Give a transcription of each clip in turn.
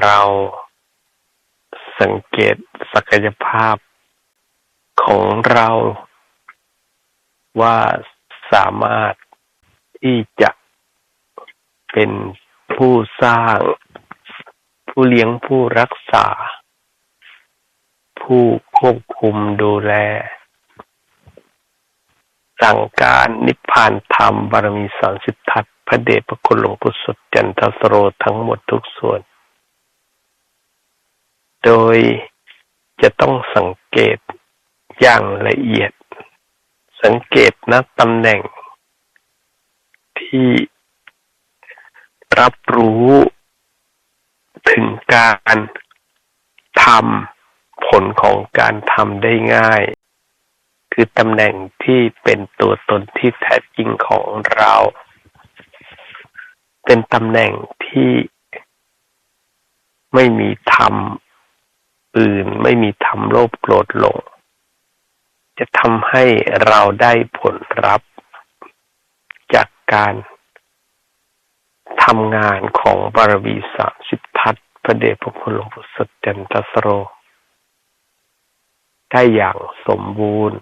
เราสังเกตศักยภาพของเราว่าสามารถที่จะเป็นผู้สร้าง ผู้เลี้ยงผู้รักษา ผู้ควบคุมดูแล สั่งการนิพพานธรรมบารมีสามสิบทัศพระเดชพระคุณหลวงปู่สดจันทสโรทั้งหมดทุกส่วน โดยจะต้องสังเกตอย่างละเอียด สังเกตนะตำแหน่ง ที่รับรู้ถึงการทำผลของการทำได้ง่าย คือตำแหน่งที่เป็นตัวตนที่แท้จริงของเรา เป็นตำแหน่งที่ไม่มีธรรมอื่น ไม่มีธรรมโลภโกรธหลง จะทำให้เราได้ผลรับจากการทำงานของบารมีสามสิบทัศพระเดชพระคุณหลวงปู่สดจันทสโร ได้อย่างสมบูรณ์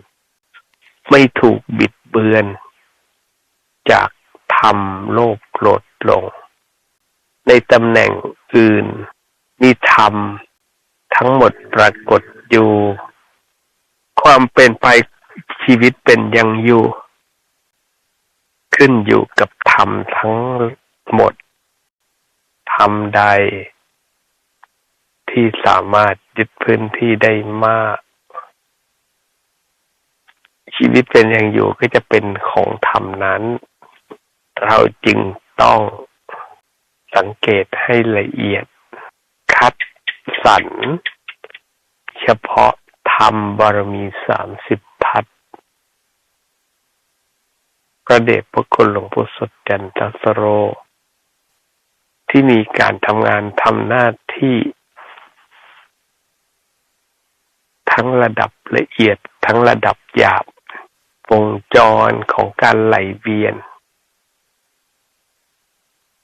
ไม่ถูกบิดเบือน จากธรรมโลภโกรธหลง ในตำแหน่งอื่น มีธรรมทั้งหมดปรากฏอยู่ ความเป็นไปชีวิตเป็นยังอยู่ ขึ้นอยู่กับธรรมทั้งหมดทำใด ที่สามารถยึดพื้นที่ได้มาก ชีวิตเป็นอย่างอยู่ก็จะเป็นของธรรมนั้น เราจึงต้องสังเกตให้ละเอียด คัดสรรเฉพาะธรรมบารมีสามสิบทัศพระเดชพระคุณหลวงปู่สดจันทสโร ที่มีการทำงานทำหน้าที่ ทั้งระดับละเอียดทั้งระดับหยาบ วงจรของการไหลเวียน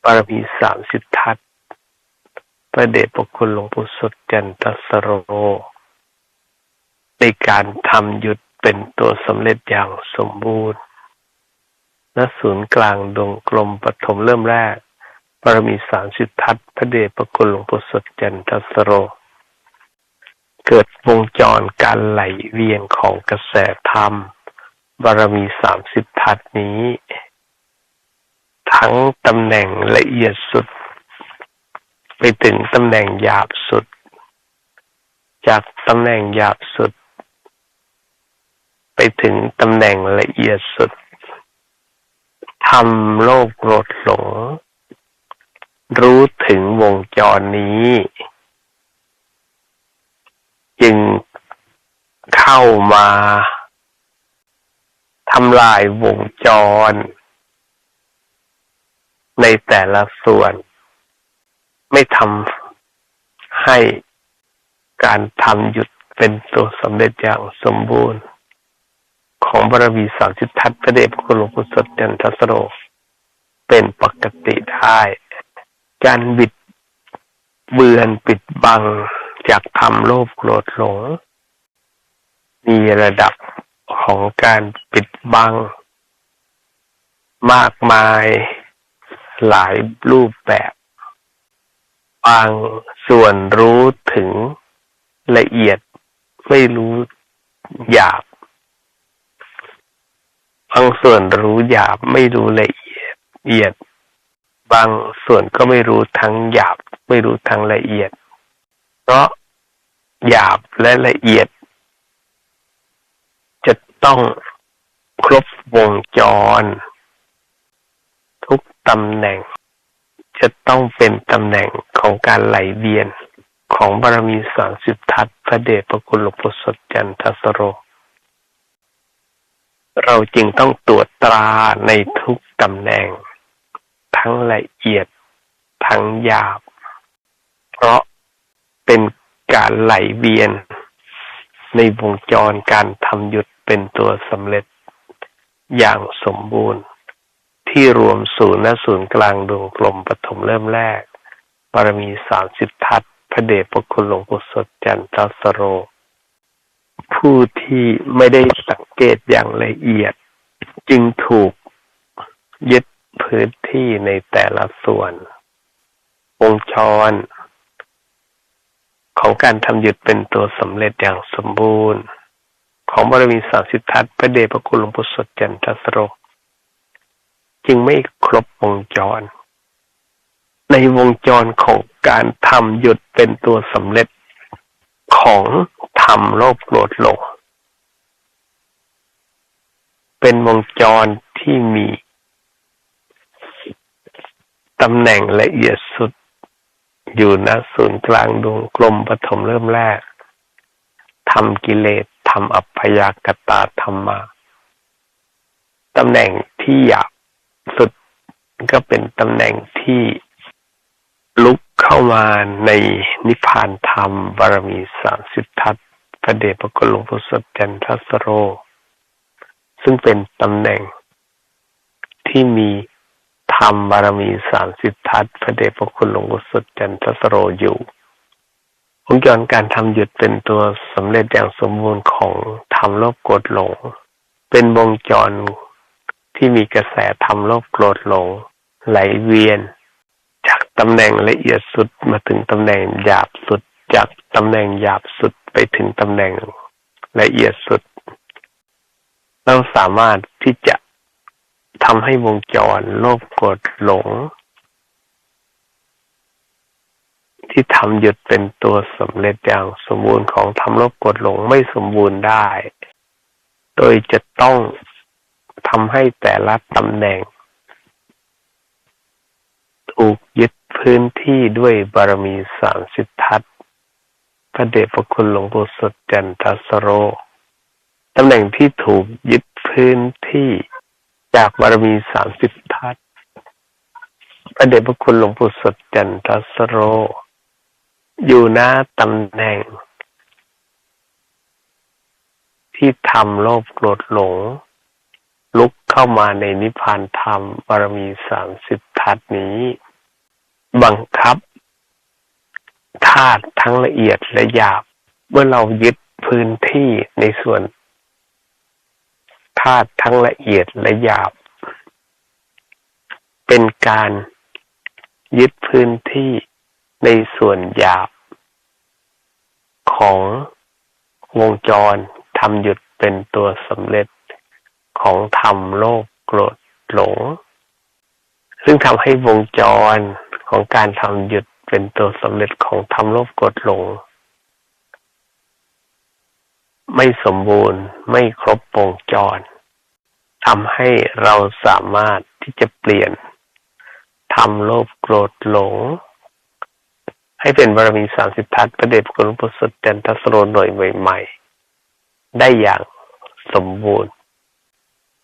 บารมีสามสิบทัศพระเดชพระคุณหลวงปู่สดจันทสโร ในการทำหยุดเป็นตัวสำเร็จอย่างสมบูรณ์ณศูนย์กลางดวงกลมปฐมเริ่มแรกบารมีสามสิบทัศพระเดชพระคุณหลวงปู่สดจันทสโร เกิดวงจรการไหลเวียนของกระแสธรรม บารมีสามสิบทัศนี้ ทั้งตำแหน่งละเอียดสุด ไปถึงตำแหน่งหยาบสุด จากตำแหน่งหยาบสุด ไปถึงตำแหน่งละเอียดสุดทำโลภโกรธหลง รู้ถึงวงจรนี้ จึงเข้ามา ทำลายวงจร ในแต่ละส่วน ไม่ทำให้การทำหยุดเป็นตัวสำเร็จอย่างสมบูรณ์ ของบารมีสามสิบทัศพระเดชพระคุณหลวงปู่สดจันทสโรเป็นปกติได้ การบิดเบือนปิดบังจากทำโลภโกรธหลง มีระดับ ของการปิดบัง มากมายหลายรูปแบบ บางส่วนรู้ถึงละเอียดไม่รู้หยาบบางส่วนรู้หยาบไม่รู้ละเอียดเอียด บางส่วนก็ไม่รู้ทั้งหยาบไม่รู้ทั้งละเอียด เพราะหยาบและละเอียด ต้องครบวงจร ทุกตำแหน่ง จะต้องเป็นตำแหน่งของการไหลเวียนของบารมีสามสิบทัศพระเดชพระคุณหลวงปู่สดจันทสโร เราจึงต้องตรวจตราในทุกตำแหน่ง ทั้งละเอียดทั้งหยาบ เพราะเป็นการไหลเวียน ในวงจรการทำหยุด เป็นตัวสำเร็จอย่างสมบูรณ์ ที่รวมศูนย์และศูนย์กลางดวงกลมปฐมเริ่มแรกบารมีสามสิบทัศพระเดชพระคุณหลวงปู่สดจันทสโร ผู้ที่ไม่ได้สังเกตอย่างละเอียด จึงถูกยึดพื้นที่ในแต่ละส่วนวงจรของการทำหยุดเป็นตัวสำเร็จอย่างสมบูรณ์ ของบารมีสามสิบทัศพระเดชพระคุณหลวงปู่สดจันทสโร จึงไม่ครบวงจร ในวงจรของการทำหยุดเป็นตัวสำเร็จของธรรมโลภโกรธหลงเป็นวงจรที่มีตำแหน่งละเอียดสุด อยู่ณศูนย์กลางดวงกลมปฐมเริ่มแรกทำกิเลส ทำอัพยากตาธรรมาตำแหน่งที่หยาบสุดก็เป็นตำแหน่งที่ลุกเข้ามาในนิพพานธรรมบารมีสามสิบทัศพระเดชพระคุณหลวงพ่อสดจันทสโร ซึ่งเป็นตำแหน่งที่มีธรรมบารมีสามสิบทัศพระเดชพระคุณหลวงพ่อสดจันทสโรอยู่ วงจรการทำหยุดเป็นตัวสำเร็จอย่างสมบูรณ์ของธรรมโลภโกรธหลง เป็นวงจรที่มีกระแสธรรมโลภโกรธหลง ไหลเวียน จากตำแหน่งละเอียดสุดมาถึงตำแหน่งหยาบสุด จากตำแหน่งหยาบสุดไปถึงตำแหน่งละเอียดสุด เราสามารถที่จะทำให้วงจรโลภโกรธหลง ที่ทำหยุดเป็นตัวสำเร็จอย่างสมบูรณ์ของทำลภโกรธหลงไม่สมบูรณ์ได้ โดยจะต้องทำให้แต่ละตำแหน่ง ถูกยึดพื้นที่ด้วยบารมีสามสิททัศพระเดชพระคุณหลวงปู่สดจันทสโร ตำแหน่งที่ถูกยึดพื้นที่จากบารมีสามสิบทัศพระเดชพระคุณหลวงปู่สดจันทสโร อยู่หน้าตำแหน่ง ที่ทำโลภโกรธหลง ลุกเข้ามาในนิพพานธรรมบารมีสามสิบทัศนี้ บังคับธาตุทั้งละเอียดและหยาบ เมื่อเรายึดพื้นที่ในส่วนธาตุทั้งละเอียดและหยาบ เป็นการยึดพื้นที่ ในส่วนหยาบ ของวงจรทำหยุดเป็นตัวสำเร็จของธรรมโลกโกรธหลง ซึ่งทำให้วงจรของการทำหยุดเป็นตัวสำเร็จของธรรมโลกโกรธหลง ไม่สมบูรณ์ไม่ครบวงจรทำให้เราสามารถที่จะเปลี่ยนทำโลภโกรธหลง ให้เป็นบารมีสามสิบทัศประเดชคุณพุทธจันทสโรหน่วยใหม่ ๆ ได้อย่างสมบูรณ์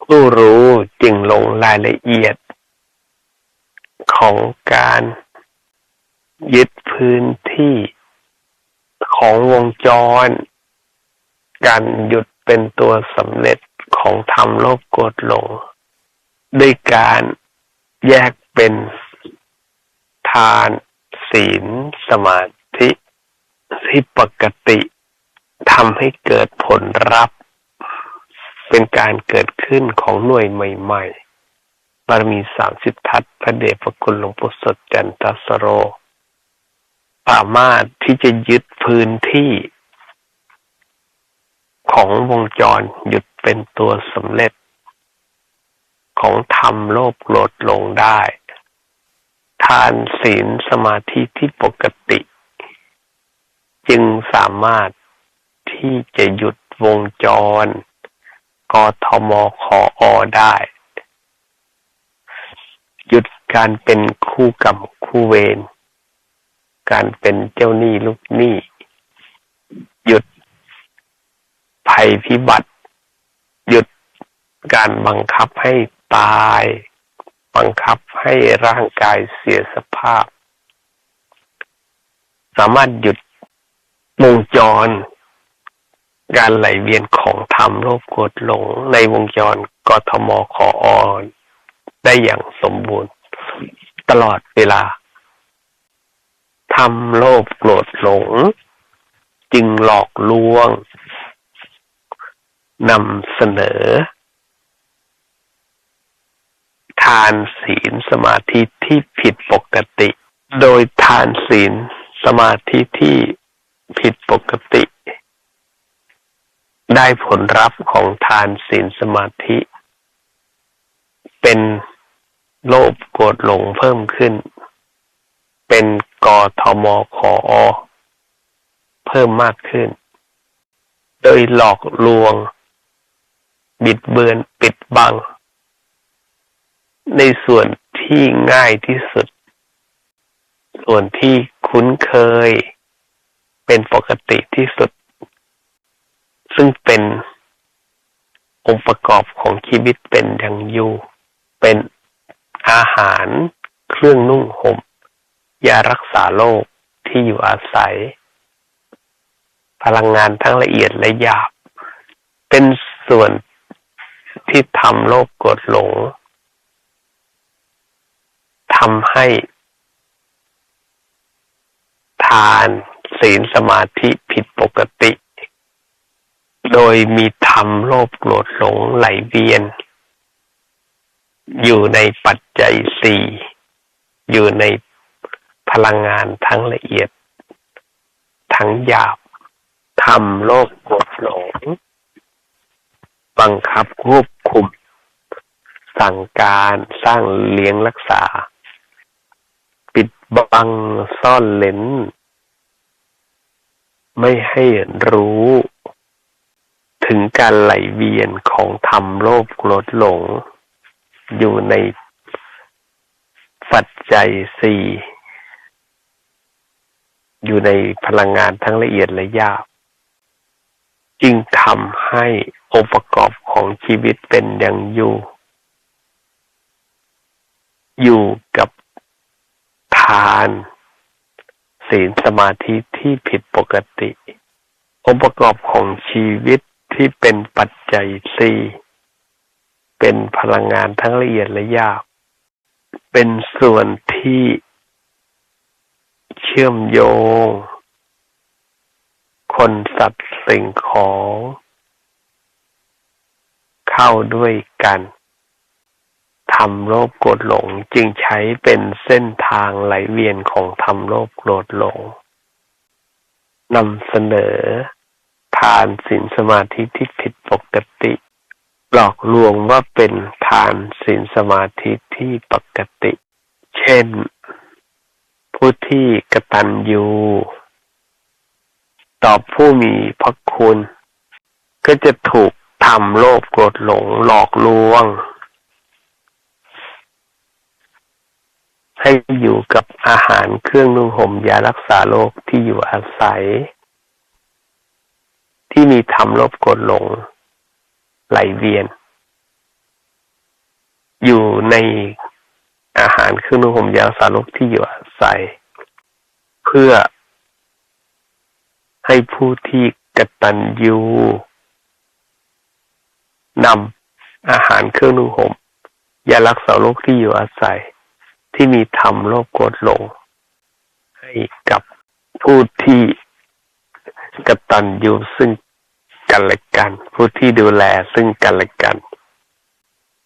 ผู้รู้จึงลงรายละเอียด ของการยึดพื้นที่ของวงจร การหยุดเป็นตัวสำเร็จของธรรมโลภโกรธหลง ด้วยการแยกเป็นทาน ศีล สมาธิที่ปกติทำให้เกิดผลรับ เป็นการเกิดขึ้นของหน่วยใหม่ ๆ บารมีสามสิบทัศพระเดชพระคุณหลวงปู่สดจันทสโรสามารถที่จะยึดพื้นที่ ของวงจรหยุดเป็นตัวสำเร็จ ของธรรมโลภโกรธลงได้ ทานศีลสมาธิที่ปกติ จึงสามารถที่จะหยุดวงจรกทมขออได้ หยุดการเป็นคู่กรรมคู่เวรการเป็นเจ้าหนี้ลูกหนี้ หยุดภัยพิบัติ หยุดการบังคับให้ตาย บังคับให้ร่างกายเสียสภาพ สามารถหยุดวงจร การไหลเวียนของธรรมโลภโกรธหลงในวงจรกทมขอออนได้อย่างสมบูรณ์ ตลอดเวลาทำโลภโกรธหลง จึงหลอกลวงนำเสนอานศีลสมาธิที่ผิดปกติ โดยทานศีลสมาธิที่ผิดปกติ ได้ผลลัพธ์ของทานศีลสมาธิ เป็นโลภโกรธหลงเพิ่มขึ้น เป็นกอทมขอเพิ่มมากขึ้น โดยหลอกลวง บิดเบือนปิดบัง ในส่วนที่ง่ายที่สุด ส่วนที่คุ้นเคย เป็นปกติที่สุด ซึ่งเป็นองค์ประกอบของชีวิตเป็นอย่างอยู่ เป็นอาหารเครื่องนุ่งห่มยารักษาโรคที่อยู่อาศัย พลังงานทั้งละเอียดและหยาบ เป็นส่วนที่ทำโลภกดหลง ทำให้ ทานศีลสมาธิผิดปกติ โดยมีธรรมโลภโกรธหลงไหลเวียน อยู่ในปัจจัยสี่อยู่ในพลังงานทั้งละเอียด ทั้งหยาบทำโลภโกรธหลง บังคับควบคุม สั่งการสร้างเลี้ยงรักษา บังซ่อนเลนไม่ให้รู้ ถึงการไหลเวียนของธรรมโลภโกรธหลง อยู่ในปัจจัยสี่อยู่ในพลังงานทั้งละเอียดและยากจึงทำให้องค์ประกอบของชีวิตเป็นอย่างอยู่ อยู่กับาน ศีลสมาธิที่ผิดปกติ องค์ประกอบของชีวิตที่เป็นปัจจัยสี่เป็นพลังงานทั้งละเอียดและยาก เป็นส่วนที่เชื่อมโยง คนสัตว์สิ่งของ เข้าด้วยกัน ทำโลภโกรธหลงจึงใช้เป็นเส้นทางไหลเวียนของทำโลภโกรธหลงนำเสนอทานศีลสมาธิที่ผิดปกติ หลอกลวงว่าเป็นทานศีลสมาธิที่ปกติ เช่น ผู้ที่กระตัญญูตอบผู้มีพระคุณ ก็จะถูกทำโลภโกรธหลงหลอกลวง ให้อยู่กับอาหารเครื่องนุ่งห่มยารักษาโรคที่อยู่อาศัย ที่มีทำลบกดหลง ไหลเวียน อยู่ในอาหารเครื่องนุ่งห่มยารักษาโรคที่อยู่อาศัย เพื่อให้ผู้ที่กตัญญูนำอาหารเครื่องนุ่งห่มยารักษาโรคที่อยู่อาศัย ที่มีธรรมโลภโกรธหลง ให้กับผู้ที่กตัญญูซึ่งกันและกัน ผู้ที่ดูแลซึ่งกันและกัน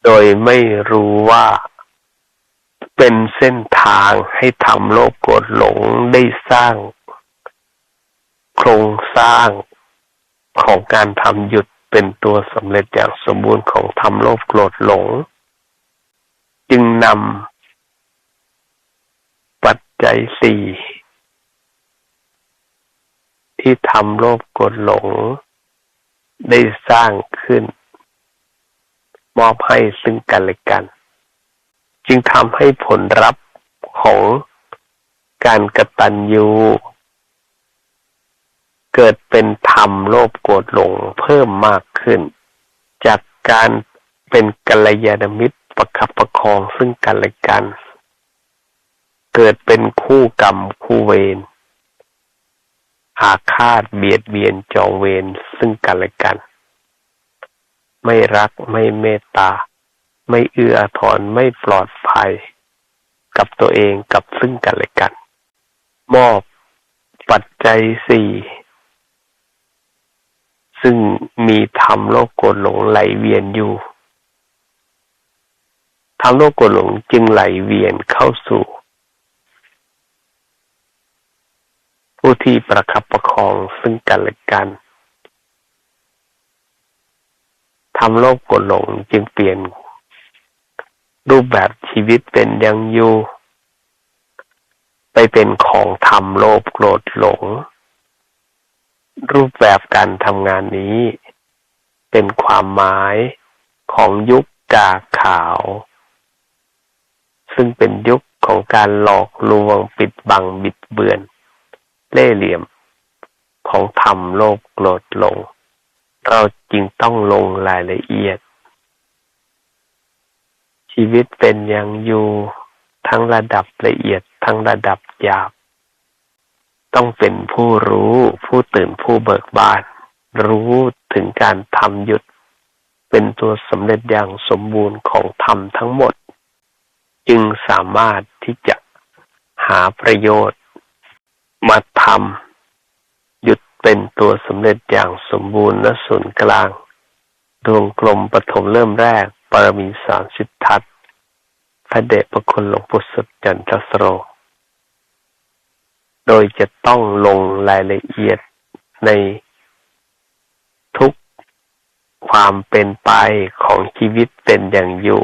โดยไม่รู้ว่าเป็นเส้นทางให้ทำโลภโกรธหลงได้สร้าง โครงสร้างของการทำหยุดเป็นตัวสำเร็จอย่างสมบูรณ์ของทำโลภโกรธหลง จึงนำ ใจสี่ที่ทำโลภกดหลง ได้สร้างขึ้น มอบให้ซึ่งกันและกัน จึงทำให้ผลลัพธ์ของการกตัญญูเกิดเป็นธรรมโลภโกรธหลงเพิ่มมากขึ้น จากการเป็นกัลยาณมิตรประคับประคองซึ่งกันและกัน เกิดเป็นคู่กรรมคู่เวรอาฆาตเบียดเบียนจองเวรซึ่งกันและกัน ไม่รักไม่เมตตา ไม่เอื้อทอนไม่ปลอดภัย กับตัวเองกับซึ่งกันและกัน มอบปัจจัยสี่ซึ่งมีธรรมโลกโกรหลงไหลเวียนอยู่ธรรมโลกโกรหลงจึงไหลเวียนเข้าสู่ ผู้ที่ประคับประคองซึ่งกันและกันทำโลกโกรธหลงจึงเปลี่ยน รูปแบบชีวิตเป็นยังอยู่ ไปเป็นของทำโลภโกรธหลง รูปแบบการทำงานนี้ เป็นความหมายของยุคกาขาว ซึ่งเป็นยุคของการหลอกลวงปิดบังบิดเบือน เล่เหลี่ยม ของธรรมโลภโกรธหลง เราจึงต้องลงรายละเอียด ชีวิตเป็นอย่างอยู่ทั้งระดับละเอียดทั้งระดับหยาบ ต้องเป็นผู้รู้ผู้ตื่นผู้เบิกบาน รู้ถึงการทำหยุด เป็นตัวสำเร็จอย่างสมบูรณ์ของธรรมทั้งหมด จึงสามารถที่จะหาประโยชน์ มาทำหยุดเป็นตัวสำเร็จอย่างสมบูรณ์และศูนย์กลาง ดวงกลมปฐมเริ่มแรก ปรมีสามสิททัศพระเดชพระคุณหลวงปู่สุดจันทสโร โดยจะต้องลงรายละเอียดในทุกความเป็นไปของชีวิตเป็นอย่างอยู่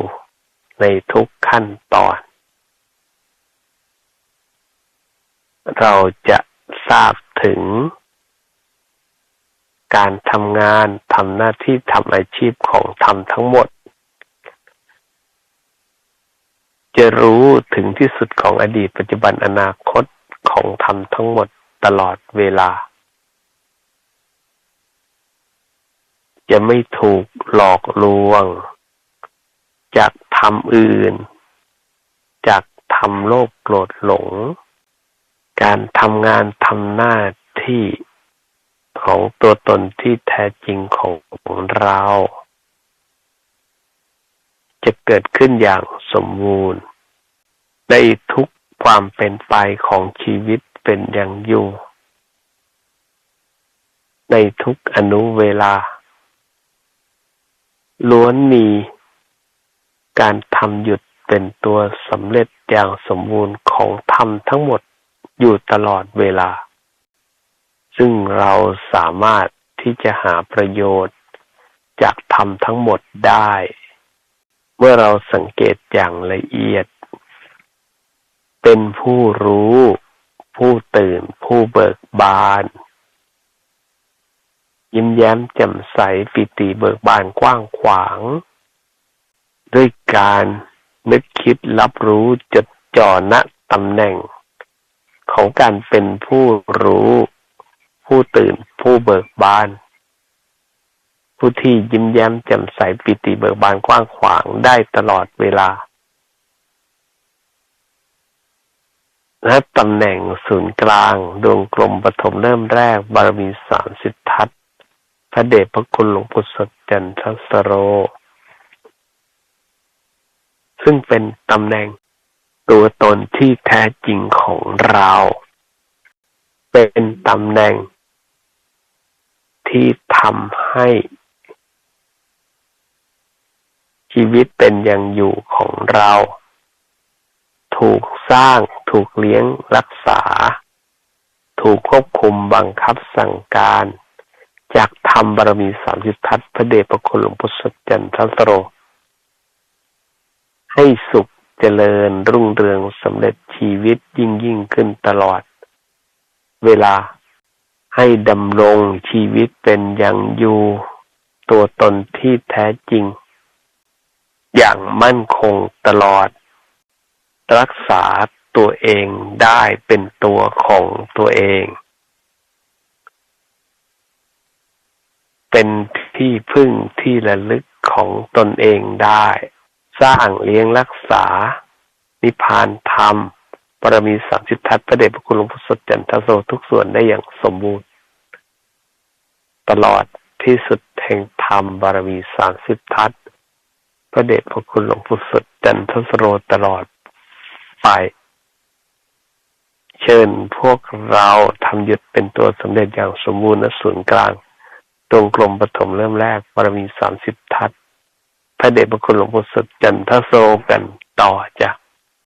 ในทุกขั้นตอน เราจะทราบถึง การทำงานทำหน้าที่ทำอาชีพของทำทั้งหมด จะรู้ถึงที่สุดของอดีตปัจจุบันอนาคตของทำทั้งหมดตลอดเวลา จะไม่ถูกหลอกลวง จากทำอื่น จากทำโลภโกรธหลง การทำงานทำหน้าที่ของตัวตนที่แท้จริงของเรา จะเกิดขึ้นอย่างสมบูรณ์ ในทุกความเป็นไปของชีวิตเป็นอย่างอยู่ ในทุกอนุเวลา ล้วนมีการทำหยุดเป็นตัวสำเร็จอย่างสมบูรณ์ของธรรมทั้งหมด อยู่ตลอดเวลา ซึ่งเราสามารถที่จะหาประโยชน์ จากธรรมทั้งหมดได้ เมื่อเราสังเกตอย่างละเอียด เป็นผู้รู้ ผู้ตื่น ผู้เบิกบาน ยิ้มแย้มแจ่มใสปิติเบิกบานกว้างขวาง ด้วยการนึกคิดรับรู้จดจ่อณตำแหน่ง ของการเป็นผู้รู้ ผู้ตื่น ผู้เบิกบาน ผู้ที่ยิ้มแย้มแจ่มใสปิติเบิกบานกว้างขวางได้ตลอดเวลาและตำแหน่งศูนย์กลาง ดวงกลมปฐมเริ่มแรก บารมีสามสิทธัตพระเดชพระคุณหลวงพุทธจันทสโร ซึ่งเป็นตำแหน่ง ตัวตนที่แท้จริงของเรา เป็นตำแหน่ง ที่ทำให้ ชีวิตเป็นอย่างอยู่ของเรา ถูกสร้างถูกเลี้ยงรักษา ถูกควบคุมบังคับสั่งการ จากธรรมบารมีสามสิบทัศพระเดชพระคุณหลวงพุทธจันทรสโร ให้สุข เจริญรุ่งเรืองสำเร็จชีวิตยิ่งยิ่งขึ้นตลอด เวลาให้ดำรงชีวิตเป็นอย่างอยู่ตัวตนที่แท้จริง อย่างมั่นคงตลอด รักษาตัวเองได้เป็นตัวของตัวเอง เป็นที่พึ่งที่ระลึกของตนเองได้ สร้างเลี้ยงรักษา นิพพานธรรมบารมีสามสิบทัศพระเดชพระคุณหลวงพ่อสดจันทโสทุกส่วนได้อย่างสมบูรณ์ ตลอดที่สุดแห่งธรรมบารมีสามสิบทัศพระเดชพระคุณหลวงพ่อสดจันทสโรตลอดไป เชิญพวกเราทำหยุดเป็นตัวสำเร็จอย่างสมบูรณ์ณศูนย์กลาง ตรงกลมปฐมเริ่มแรกบารมีสามสิบทัศ ระเดชพระคุณหลวงปู่สุดจันทโซกันต่อจ้ะ